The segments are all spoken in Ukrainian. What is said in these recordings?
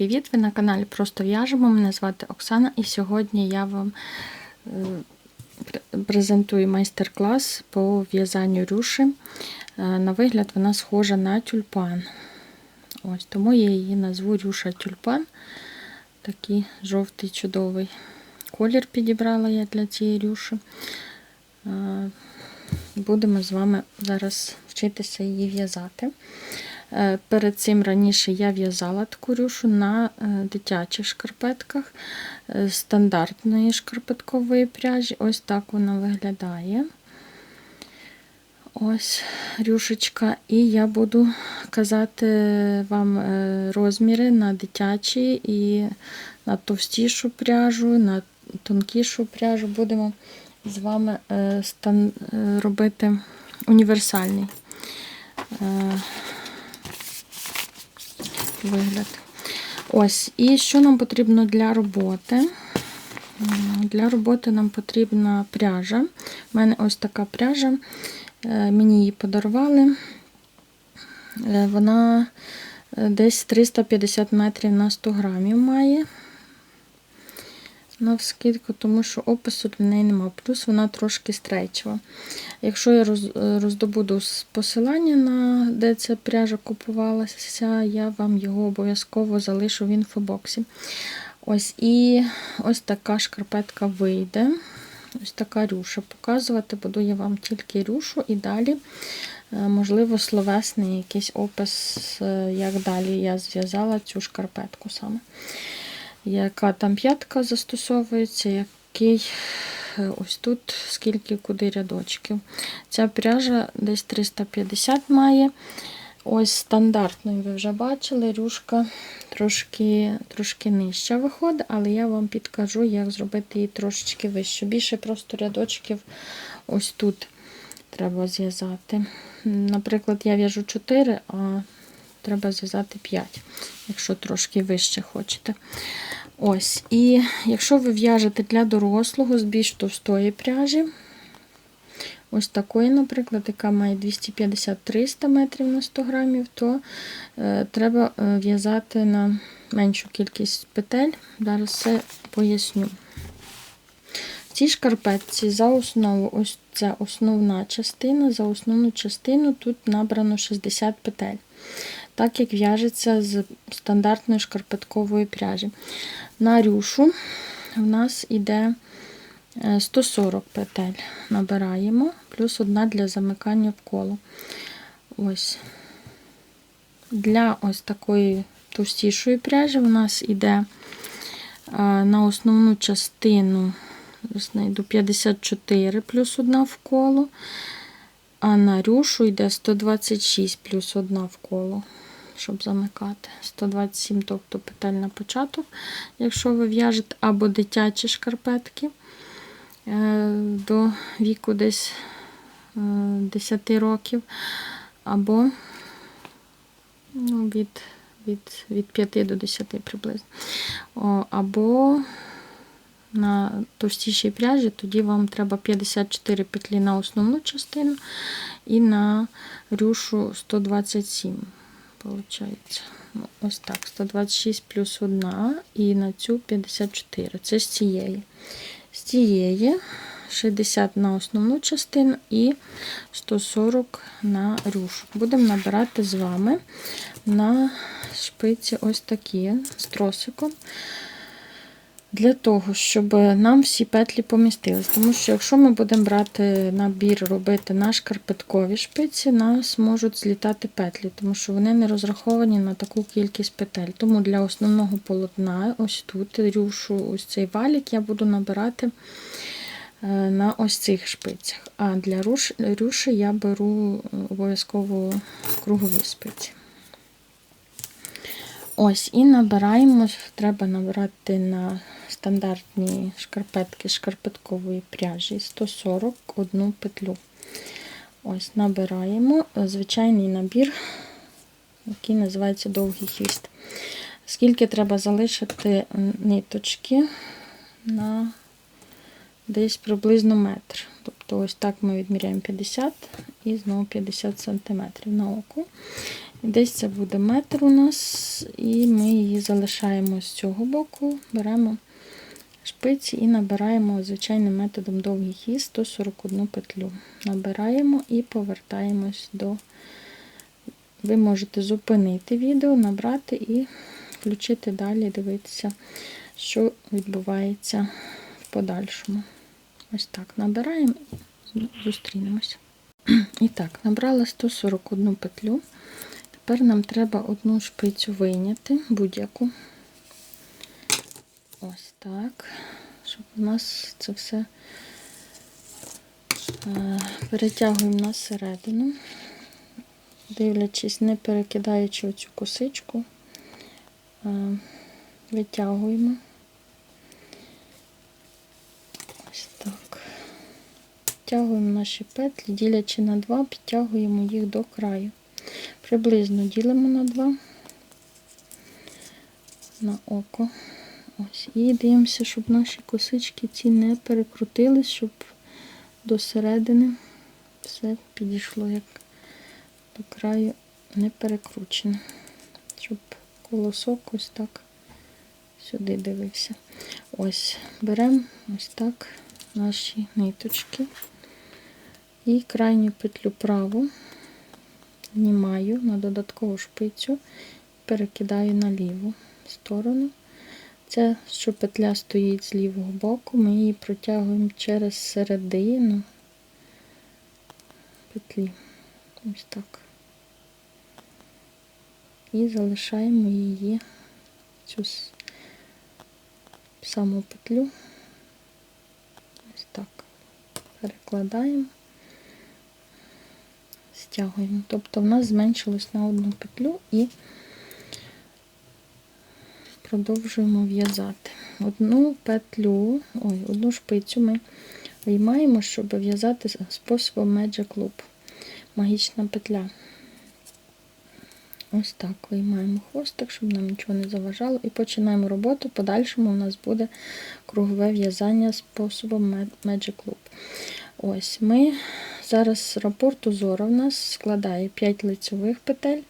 привіт! Ви на каналі Просто в'яжемо. Мене звати Оксана, і сьогодні я вам е, презентую майстер-клас по в'язанню рюші. Е, На вигляд вона схожа на тюльпан. Ось, тому я її назву рюша тюльпан. Такий жовтий чудовий колір підібрала я для цієї рюші. Е, Будемо з вами зараз вчитися її в'язати. Е, Перед цим раніше я в'язала таку рюшу на е, дитячих шкарпетках е, стандартної шкарпеткової пряжі. Ось так вона виглядає. Ось рюшечка. І я буду казати вам розміри на дитячі і на товстішу пряжу, на тонкішу пряжу. Будемо з вами робити універсальний вигляд. Ось, і що нам потрібно для роботи? Для роботи нам потрібна пряжа. У мене ось така пряжа. Е, Мені її подарували. Е, Вона е, десь 350 метрів на 100 грамів має. Навскидку, тому що опису для неї нема. Плюс вона трошки стрейчева. Якщо я роздобуду посилання на де ця пряжа купувалася, я вам його обов'язково залишу в інфобоксі. Ось і ось така шкарпетка вийде. Ось така рюша. Показувати буду я вам тільки рюшу і далі, е, можливо, словесний якийсь опис, е, як далі я зв'язала цю шкарпетку саме. Яка там п'ятка застосовується, який е, ось тут скільки куди рядочків. Ця пряжа десь 350 має. Ось стандартною ви вже бачили, рюшка трошки трошки нижча виходить, але я вам підкажу, як зробити її трошечки вище. Більше просто рядочків ось тут треба зв'язати. Наприклад, я в'яжу 4, а треба зв'язати 5, якщо трошки вище хочете. Ось, і якщо ви в'яжете для дорослого з більш товстої пряжі, ось такої, наприклад, яка має 250-300 метрів на 100 грамів, то е, треба е, в'язати на меншу кількість петель. Зараз все поясню. Цій шкарпетці за основу, ось це основна частина, за основну частину тут набрано 60 петель. Так як в'яжеться з стандартної шкарпеткової пряжі. На рюшу в нас іде е, 140 петель. Набираємо, плюс одна для замикання в коло. Ось. Для ось такої товстішої пряжі в нас іде е, на основну частину знайду 54 плюс 1 в коло, а на рюшу йде 126 плюс 1 в коло, щоб замикати. 127, тобто петель на початок, якщо ви в'яжете або дитячі шкарпетки е, до віку десь е, 10 років, або ну, від, від, від 5 до 10 приблизно. Або на товстішій пряжі, тоді вам треба 54 петлі на основну частину і на рюшу 127. Получається. Ну, ось так, 126 плюс 1 і на цю 54. Це з цієї. З цієї 60 на основну частину і 140 на рюш. Будемо набирати з вами на шпиці ось такі з тросиком для того, щоб нам всі петлі помістились. Тому що якщо ми будемо брати набір, робити на шкарпеткові шпиці, нас можуть злітати петлі, тому що вони не розраховані на таку кількість петель. Тому для основного полотна, ось тут рюшу, ось цей валік, я буду набирати е, на ось цих шпицях. А для руш, я беру обов'язково кругові спиці. Ось, і набираємо, треба набирати на стандартні шкарпетки шкарпеткової пряжі 141 петлю. Ось, набираємо звичайний набір, який називається довгий хвіст. Скільки треба залишити ниточки на десь приблизно метр. Тобто ось так ми відміряємо 50 і знову 50 см на око. Десь це буде метр у нас, і ми її залишаємо з цього боку, беремо шпиці і набираємо звичайним методом довгий хід 141 петлю. Набираємо і повертаємось до. Ви можете зупинити відео, набрати і включити далі, дивитися, що відбувається в подальшому. Ось так набираємо і зустрінемося. І так, набрала 141 петлю. Тепер нам треба одну шпицю вийняти, будь-яку. Ось так, щоб у нас це все е, перетягуємо на середину, дивлячись, не перекидаючи оцю косичку, е, витягуємо. Ось так. Підтягуємо наші петлі, ділячи на два, підтягуємо їх до краю. Приблизно ділимо на два на око. Ось. І дивимося, щоб наші косички ці не перекрутились, щоб до середини все підійшло як до краю не перекручене. Щоб колосок ось так сюди дивився. Ось, беремо ось так наші ниточки і крайню петлю праву знімаю на додаткову шпицю, перекидаю на ліву сторону. Це, що петля стоїть з лівого боку, ми її протягуємо через середину петлі. Ось так. І залишаємо її цю саму петлю. Ось так. Перекладаємо, стягуємо. Тобто в нас зменшилось на одну петлю і продовжуємо в'язати. Одну петлю, ой, одну шпицю ми виймаємо, щоб в'язати способом Magic Loop. Магічна петля. Ось так виймаємо хвостик, щоб нам нічого не заважало, і починаємо роботу. Подальшому у нас буде кругове в'язання способом Magic Loop. Ось ми зараз рапорт узору у нас складає 5 лицевих петель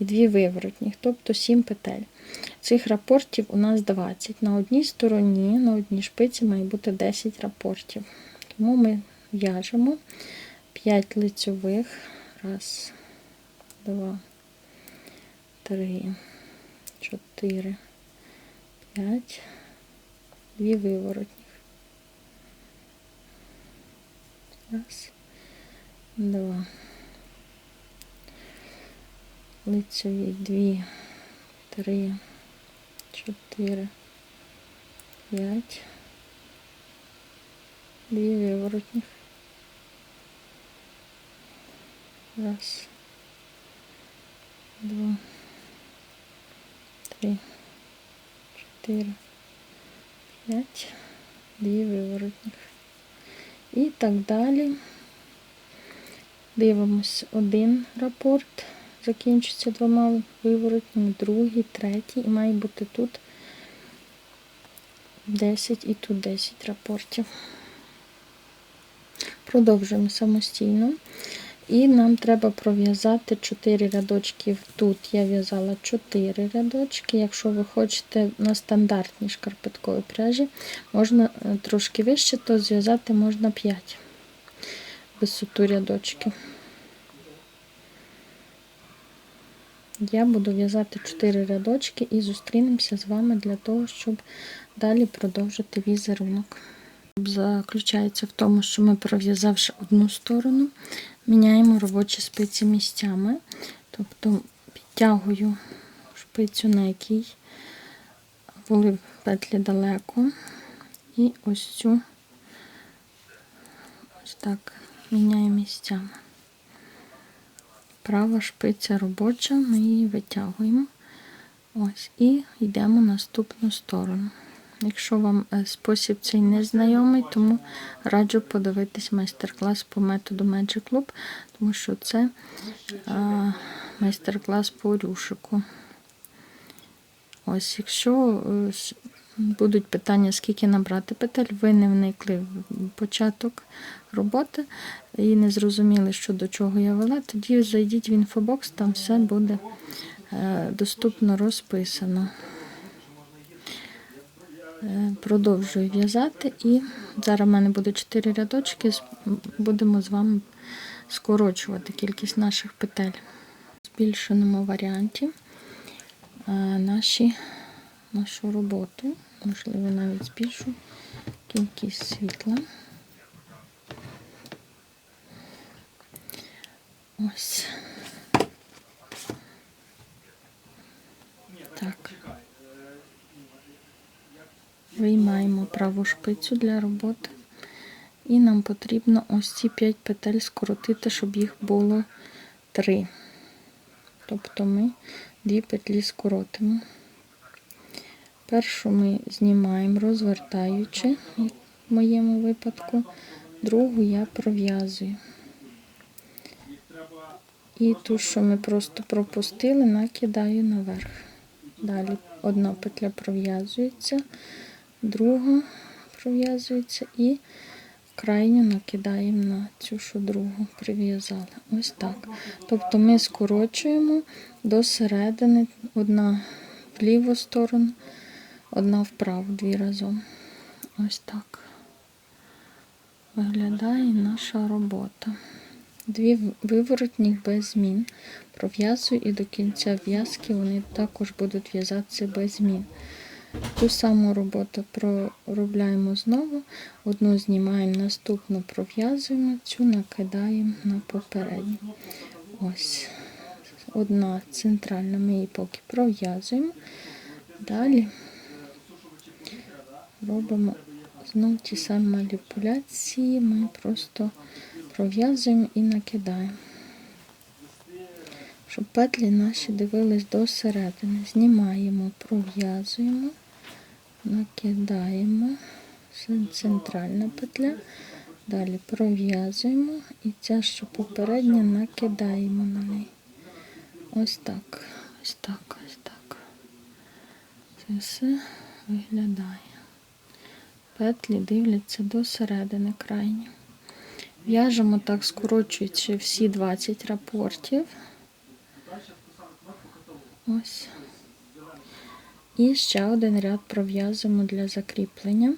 і 2 виворотніх, тобто 7 петель. Цих рапортів у нас 20. На одній стороні, на одній шпиці має бути 10 рапортів. Тому ми в'яжемо 5 лицьових. Раз, два, три, чотири, п'ять, дві виворотніх. Раз, два. Лицеві дві, три, чотири, п'ять, дві виворотних. Раз, два, три, чотири, п'ять, дві виворотних. І так далі. Дивимось один рапорт закінчиться двома виворотнями, другий, третій, і має бути тут 10 і тут 10 рапортів. Продовжуємо самостійно. І нам треба пров'язати 4 рядочки. Тут я в'язала 4 рядочки. Якщо ви хочете на стандартній шкарпетковій пряжі, можна е, трошки вище, то зв'язати можна 5 висоту рядочки. Я буду в'язати 4 рядочки і зустрінемося з вами для того, щоб далі продовжити візерунок. Заключається в тому, що ми, пров'язавши одну сторону, міняємо робочі спиці місцями. Тобто підтягую шпицю, на якій були петлі далеко, і ось цю ось так міняю місцями права шпиця робоча, ми її витягуємо. Ось, І йдемо в наступну сторону. Якщо вам е, спосіб цей не знайомий, тому раджу подивитись майстер-клас по методу Magic Loop, тому що це майстер-клас по рюшику. Ось, якщо е, будуть питання, скільки набрати петель, ви не вникли в початок роботи і не зрозуміли, що до чого я вела, тоді зайдіть в інфобокс, там все буде е, доступно розписано. Е, Продовжую в'язати і зараз в мене буде 4 рядочки. Будемо з вами скорочувати кількість наших петель. В збільшеному варіанті е, наші, нашу роботу, можливо, навіть збільшу кількість світла. Ось. Так. Виймаємо праву шпицю для роботи. І нам потрібно ось ці 5 петель скоротити, щоб їх було 3. Тобто ми дві петлі скоротимо. Першу ми знімаємо, розвертаючи, в моєму випадку, другу я пров'язую. І ту, що ми просто пропустили, накидаю наверх. Далі одна петля пров'язується, друга пров'язується і крайню накидаємо на цю, що другу прив'язали. Ось так. Тобто ми скорочуємо до середини, одна в ліву сторону, одна вправо, дві разом. Ось так виглядає наша робота. Дві виворотні без змін. Пров'язую і до кінця в'язки вони також будуть в'язатися без змін. Ту саму роботу проробляємо знову, одну знімаємо, наступну пров'язуємо, цю накидаємо на попередню. Ось одна центральна, ми її поки пров'язуємо. Далі робимо знову ті самі маніпуляції, ми просто пров'язуємо і накидаємо. Щоб петлі наші дивились до середини. Знімаємо, пров'язуємо, накидаємо. Це центральна петля. Далі пров'язуємо і ця, що попередня, накидаємо на неї. Ось так, ось так, ось так. Це все виглядає. Петлі дивляться до середини крайні. В'яжемо так, скорочуючи всі 20 рапортів. Ось. І ще один ряд пров'язуємо для закріплення.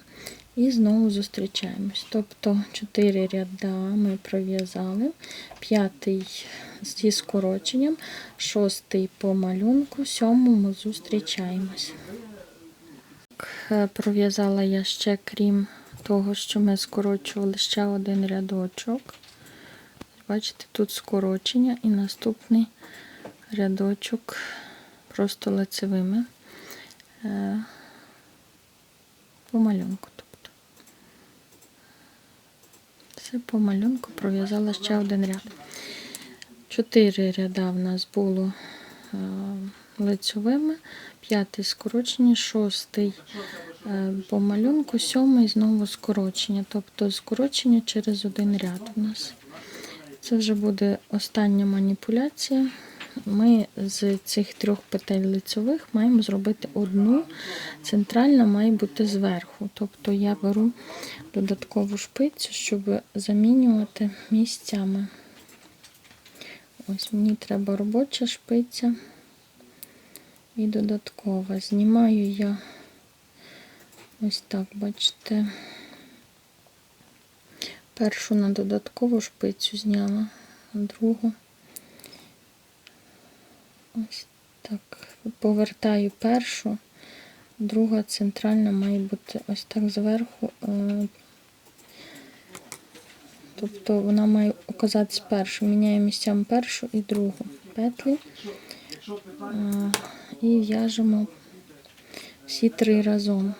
І знову зустрічаємось. Тобто 4 ряда ми пров'язали, п'ятий зі скороченням, шостий по малюнку, сьомому зустрічаємось. Так, Пров'язала я ще, крім того, що ми скорочували ще один рядочок. Бачите, тут скорочення і наступний рядочок просто лицевими е, по малюнку. Тобто. Все по малюнку пров'язала ще один ряд. Чотири ряда в нас було е, лицьовими, п'ятий скорочення, шостий е, по малюнку, сьомий знову скорочення. Тобто скорочення через один ряд у нас. Це вже буде остання маніпуляція. Ми з цих трьох петель лицьових маємо зробити одну. Центральна має бути зверху. Тобто я беру додаткову шпицю, щоб замінювати місцями. Ось мені треба робоча шпиця і додаткова. Знімаю я ось так, бачите, першу на додаткову шпицю зняла, другу. Ось так. Повертаю першу, друга центральна має бути ось так зверху. е, Тобто вона має оказатись першу. Міняю місцями першу і другу петлі. І в'яжемо всі три разом.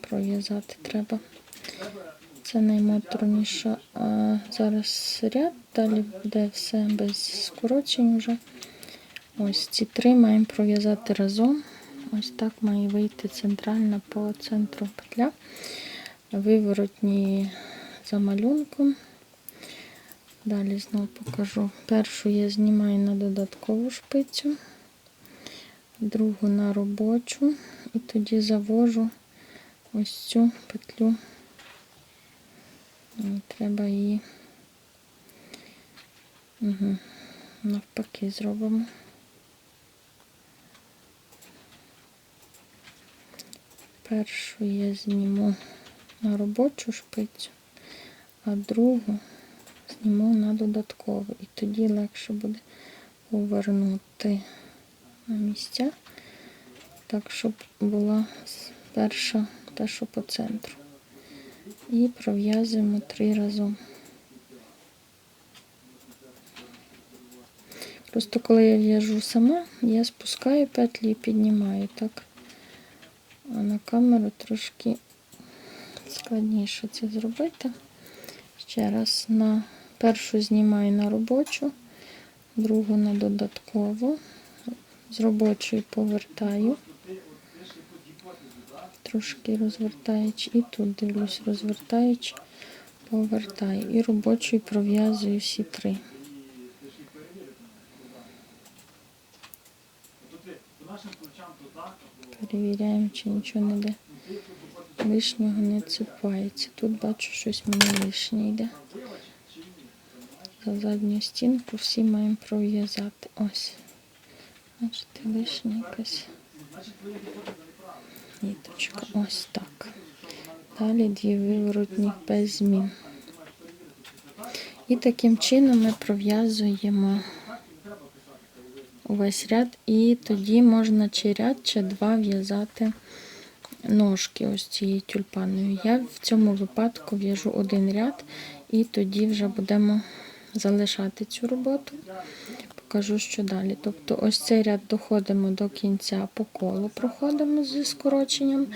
Пров'язати треба. Це наймоторніше. Зараз ряд, далі буде все без скорочень вже. Ось ці три маємо пров'язати разом. Ось так має вийти центральна по центру петля. Виворотні за малюнком. Далі знову покажу. Першу я знімаю на додаткову шпицю, другу на робочу, і тоді завожу ось цю петлю. М, Треба її угу. навпаки зробимо. Першу я зніму на робочу шпицю, а другу зніму на додаткову. І тоді легше буде повернути місця, так, щоб була перша та, що по центру. І пров'язуємо три разом. Просто коли я в'яжу сама, я спускаю петлі і піднімаю так. А на камеру трошки складніше це зробити. Ще раз на першу знімаю на робочу, другу на додаткову. З робочої повертаю, трошки розвертаючи, і тут дивлюсь, розвертаючи, повертаю. І робочою пров'язую всі три. Перевіряємо, чи нічого не йде. Лишнього не цепається. Тут бачу, щось мені лишнє йде. За задню стінку всі маємо пров'язати. Ось. Бачите, лишня якась ніточка. Ось так. Далі дві виворотні без змін. І таким чином ми пров'язуємо увесь ряд, і тоді можна чи ряд, чи два в'язати ножки ось цією тюльпаною. Я в цьому випадку в'яжу один ряд, і тоді вже будемо залишати цю роботу. Покажу, що далі. Тобто, ось цей ряд доходимо до кінця по колу, проходимо зі скороченням.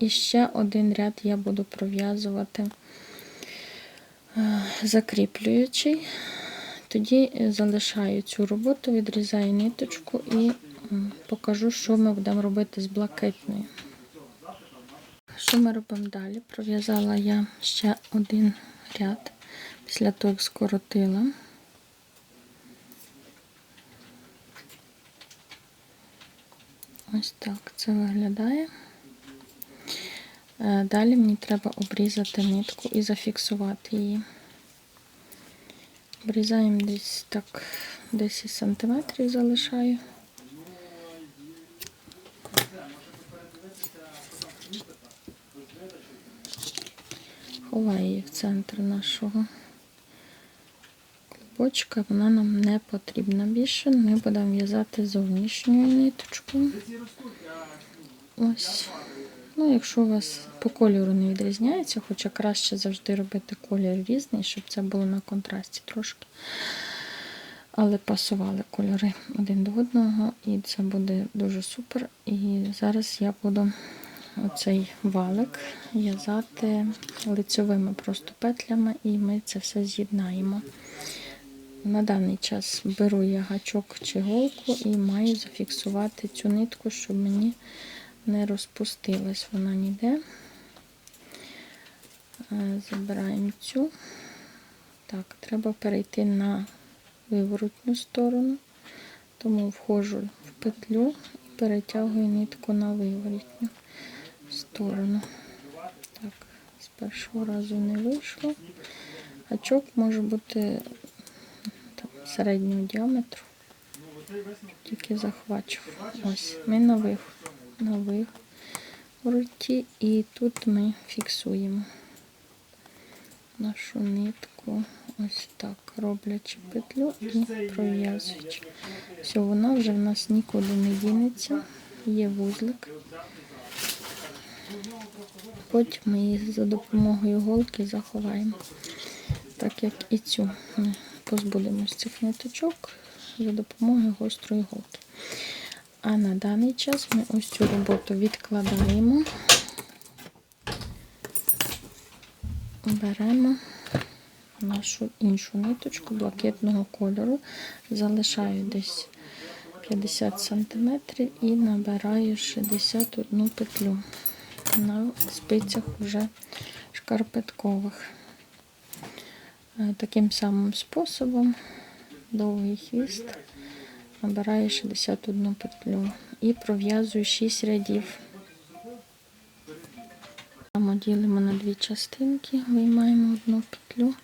І ще один ряд я буду пров'язувати е, закріплюючий. Тоді залишаю цю роботу, відрізаю ниточку і покажу, що ми будемо робити з блакитною. Що ми робимо далі? Пров'язала я ще один ряд після того, скоротила. Ось так це виглядає. Е, Далі мені треба обрізати нитку і зафіксувати її. Обрізаємо десь так 10 сантиметрів залишаю. Ховаю її в центр нашого клубочка. Вона нам не потрібна більше. Ми будемо в'язати зовнішньою ниточкою. Ось. Ну, якщо у вас по кольору не відрізняється, хоча краще завжди робити колір різний, щоб це було на контрасті трошки. Але пасували кольори один до одного, і це буде дуже супер. І зараз я буду оцей валик в'язати лицьовими просто петлями, і ми це все з'єднаємо. На даний час беру я гачок чи голку і маю зафіксувати цю нитку, щоб мені не розпустилась вона ніде. Е, Забираємо цю. Так, треба перейти на виворотню сторону, тому входжу в петлю і перетягую нитку на виворотню сторону. Так, з першого разу не вийшло. Гачок може бути середнього діаметру. Тільки захвачу. Ось, ми на виход. На вивороті і тут ми фіксуємо нашу нитку. Ось так, роблячи петлю і пров'язуючи. Все, вона вже в нас нікуди не дінеться. Є вузлик. Потім ми її за допомогою голки заховаємо. Так як і цю позбудемось цих ниточок за допомогою гострої голки. А на даний час ми ось цю роботу відкладаємо, беремо нашу іншу ниточку блакитного кольору, залишаю десь 50 см і набираю 61 петлю на спицях вже шкарпеткових. Е, Таким самим способом довгий хвіст набираю 61 петлю і пров'язую 6 рядів. само ділимо на дві частинки, виймаємо одну петлю.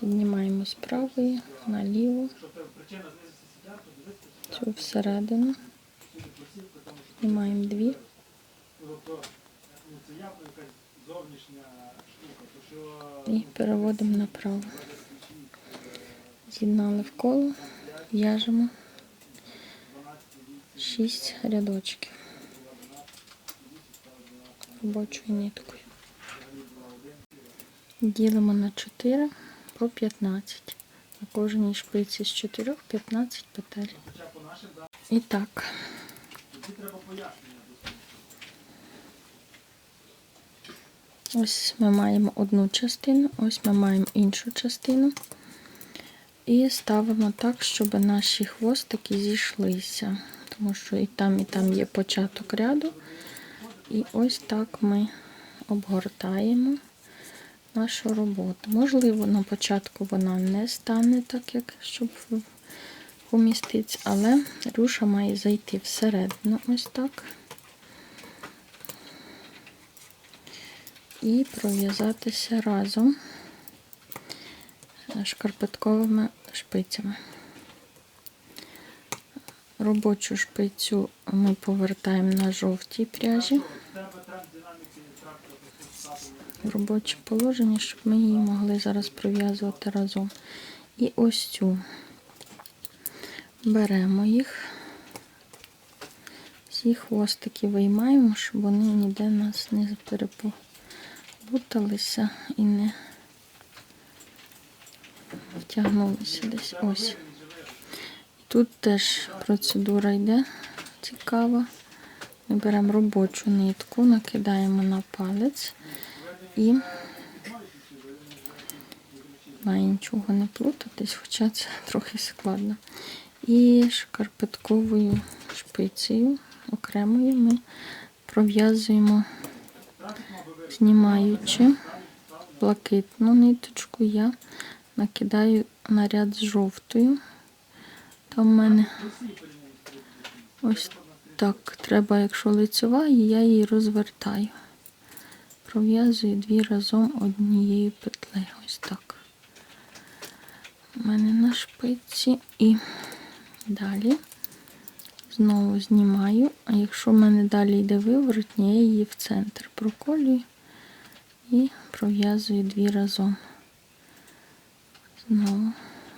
Піднімаємо з правої наліво, цю всередину. Піднімаємо дві. І переводимо направо. З'єднали в коло, в'яжемо 6 рядочків робочою ниткою. Ділимо на 4 по 15. На кожній шпиці з 4 15 петель. І так. Ось ми маємо одну частину, ось ми маємо іншу частину. І ставимо так, щоб наші хвостики зійшлися. Тому що і там, і там є початок ряду. І ось так ми обгортаємо нашу роботу. Можливо, на початку вона не стане так, як щоб поміститися, але рюша має зайти всередину, ось так. І пров'язатися разом шкарпетковими шпицями. Робочу шпицю ми повертаємо на жовтій пряжі в робоче положення, щоб ми її могли зараз пров'язувати разом. І ось цю беремо їх, всі хвостики виймаємо, щоб вони ніде нас не перепуталися і не втягнулися десь. Ось. Тут теж процедура йде цікава. Ми беремо робочу нитку, накидаємо на палець і має нічого не плутатись, хоча це трохи складно. І шкарпетковою шпицею окремою ми пров'язуємо, знімаючи блакитну ниточку, я накидаю на ряд з жовтою. Там в мене ось так треба, якщо лицева, я її розвертаю. Пров'язую дві разом однією петлею. Ось так. У мене на шпиці і далі знову знімаю, а якщо в мене далі йде виворотня, я її в центр проколюю і пров'язую дві разом. Знову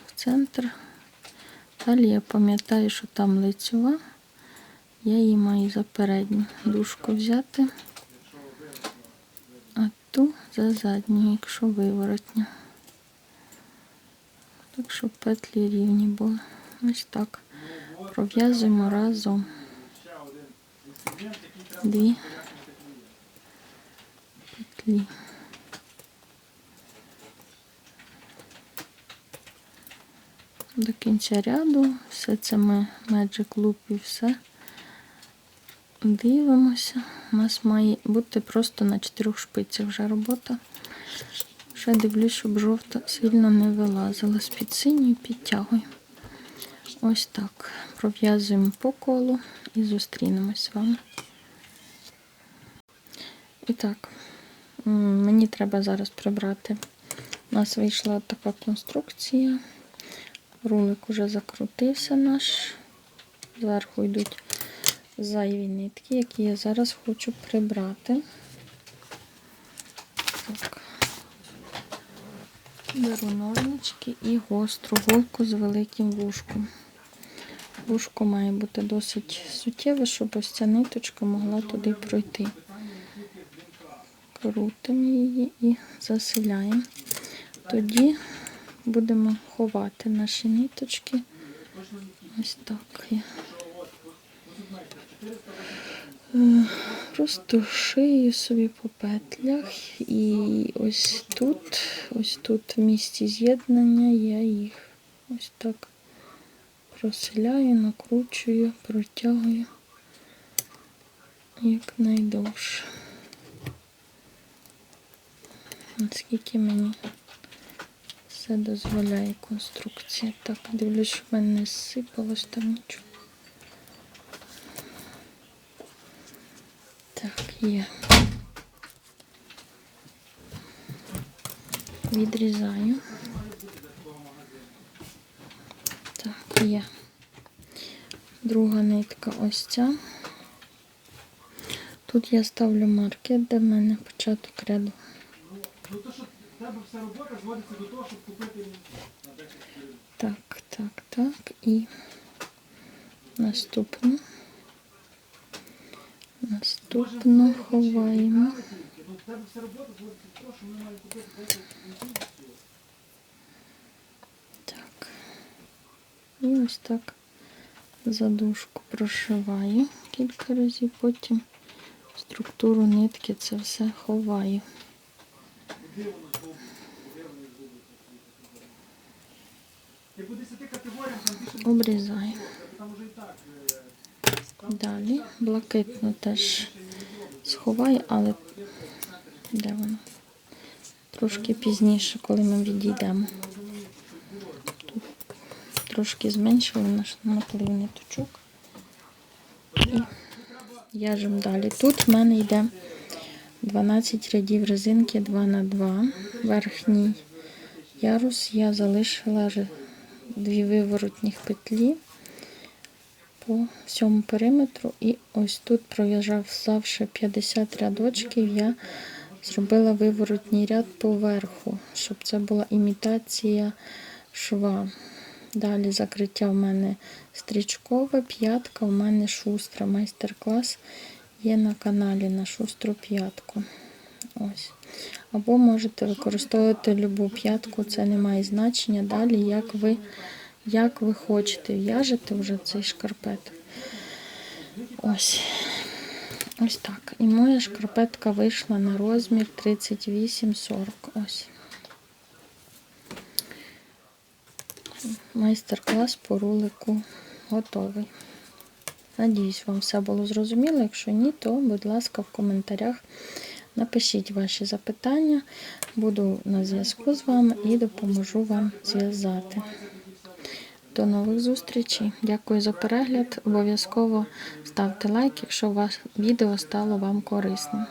в центр. Далі я пам'ятаю, що там лицьова, я її маю за передню дужку взяти, а ту за задню, якщо виворотня. Так, щоб петлі рівні були. Ось так. Пров'язуємо разом дві петлі. До кінця ряду все це ми Magic Loop і все дивимося. У нас має бути просто на чотирьох шпицях вже робота. Ще дивлюсь, щоб жовта сильно не вилазила. З-під синьої підтягую. Ось так. Пров'язуємо по колу і зустрінемось з вами. І так, мені треба зараз прибрати. У нас вийшла така конструкція. Рулик уже закрутився наш. Зверху йдуть зайві нитки, які я зараз хочу прибрати. Так. Беру ножнички і гостру голку з великим вушком. Вушко має бути досить суттєве, щоб ось ця ниточка могла туди пройти. Крутимо її і заселяємо. Тоді будемо ховати наші ниточки. Ось так. я. Е, Просто шию собі по петлях і ось тут, ось тут в місці з'єднання я їх ось так проселяю, накручую, протягую якнайдовше. Наскільки мені все дозволяє конструкція. Так, дивлюсь, щоб в мене не сипалось там нічого. Так, є. Відрізаю. Так, є. Друга нитка ось ця. Тут я ставлю маркер, де в мене початок ряду. Тебе вся робота зводиться до того, щоб купити Так, так, так. І наступну. Наступну ховаємо. Тебе вся робота зводиться до того, що ми маємо купити Так. І ось так задушку прошиваю кілька разів, потім структуру нитки це все ховаю. По 10 категоріям там більше Обрізаю. Далі блакитну теж сховаю, але де вона? Трошки пізніше, коли ми відійдемо. Тут трошки зменшили наш наплив ниточок. І в'яжемо далі. Тут в мене йде 12 рядів резинки 2 на 2 Верхній ярус я залишила дві виворотніх петлі по всьому периметру. І ось тут, пров'язавши 50 рядочків, я зробила виворотній ряд поверху, щоб це була імітація шва. Далі закриття в мене стрічкове, п'ятка, в мене шустра. Майстер-клас є на каналі на шустру п'ятку. Ось. Або можете використовувати любу п'ятку, це не має значення. Далі, як ви, як ви хочете, в'яжете вже цей шкарпет. Ось. Ось так. І моя шкарпетка вийшла на розмір 38-40. Ось. Майстер-клас по рулику готовий. Надіюсь, вам все було зрозуміло. Якщо ні, то, будь ласка, в коментарях напишіть ваші запитання. Буду на зв'язку з вами і допоможу вам зв'язати. До нових зустрічей. Дякую за перегляд. Обов'язково ставте лайк, якщо ваше відео стало вам корисним.